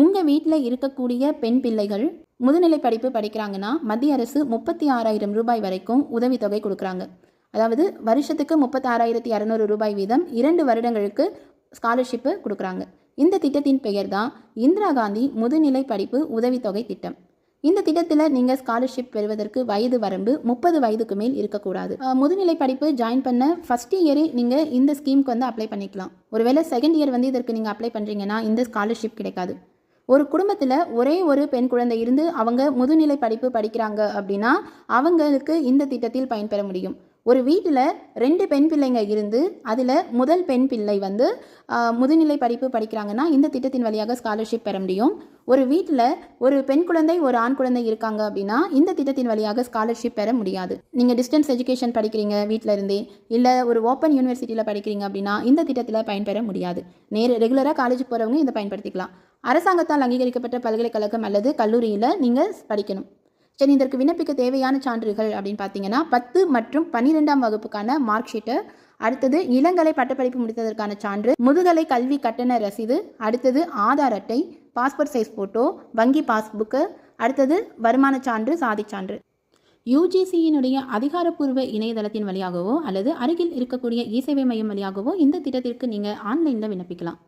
உங்கள் வீட்டில் இருக்கக்கூடிய பெண் பிள்ளைகள் முதுநிலை படிப்பு படிக்கிறாங்கன்னா மத்திய அரசு முப்பத்தி ஆறாயிரம் ரூபாய் வரைக்கும் உதவித்தொகை கொடுக்குறாங்க. அதாவது வருஷத்துக்கு முப்பத்தாறாயிரத்தி இரநூறு ரூபாய் வீதம் இரண்டு வருடங்களுக்கு ஸ்காலர்ஷிப்பு கொடுக்குறாங்க. இந்த திட்டத்தின் பெயர் தான் இந்திரா காந்தி முதுநிலை படிப்பு உதவித்தொகை திட்டம். இந்த திட்டத்தில் நீங்கள் ஸ்காலர்ஷிப் பெறுவதற்கு வயது வரம்பு முப்பது வயதுக்கு மேல் இருக்கக்கூடாது. முதுநிலை படிப்பு ஜாயின் பண்ண ஃபஸ்ட் இயரே நீங்கள் இந்த ஸ்கீமுக்கு வந்து அப்ளை பண்ணிக்கலாம். ஒருவேளை செகண்ட் இயர் வந்து இதற்கு நீங்கள் அப்ளை பண்ணுறீங்கன்னா இந்த ஸ்காலர்ஷிப் கிடைக்காது. ஒரு குடும்பத்தில் ஒரே ஒரு பெண் குழந்தை இருந்து அவங்க முதுநிலை படிப்பு படிக்கிறாங்க அப்படின்னா அவங்களுக்கு இந்த திட்டத்தில் பயன்பெற முடியும். ஒரு வீட்டில் ரெண்டு பெண் பிள்ளைங்க இருந்து அதில் முதல் பெண் பிள்ளை வந்து முதுநிலை படிப்பு படிக்கிறாங்கன்னா இந்த திட்டத்தின் வழியாக ஸ்காலர்ஷிப் பெற முடியும். ஒரு வீட்டில் ஒரு பெண் குழந்தை ஒரு ஆண் குழந்தை இருக்காங்க அப்படின்னா இந்த திட்டத்தின் வழியாக ஸ்காலர்ஷிப் பெற முடியாது. நீங்கள் டிஸ்டன்ஸ் எஜுகேஷன் படிக்கிறீங்க வீட்டில் இருந்தே இல்லை ஒரு ஓப்பன் யூனிவர்சிட்டியில் படிக்கிறீங்க அப்படின்னா இந்த திட்டத்தில் பயன்பெற முடியாது. நேர் ரெகுலராக காலேஜுக்கு போகிறவங்க இதை பயன்படுத்திக்கலாம். அரசாங்கத்தால் அங்கீகரிக்கப்பட்ட பல்கலைக்கழகம் அல்லது கல்லூரியில் நீங்கள் படிக்கணும். சரி இதற்கு விண்ணப்பிக்க தேவையான சான்றுகள் அப்படின்னு பார்த்தீங்கன்னா பத்து மற்றும் பன்னிரெண்டாம் வகுப்புக்கான மார்க் ஷீட்டு அடுத்தது இளங்கலை பட்டப்படிப்பு முடித்ததற்கான சான்று முதுகலை கல்வி கட்டண ரசீது அடுத்தது ஆதார் அட்டை பாஸ்போர்ட் சைஸ் ஃபோட்டோ வங்கி பாஸ்புக்கு அடுத்தது வருமான சான்று சாதிச்சான்று யூஜிசியினுடைய அதிகாரப்பூர்வ இணையதளத்தின் வழியாகவோ அல்லது அருகில் இருக்கக்கூடிய இ சேவை மையம் வழியாகவோ இந்த திட்டத்திற்கு நீங்கள் ஆன்லைனில் விண்ணப்பிக்கலாம்.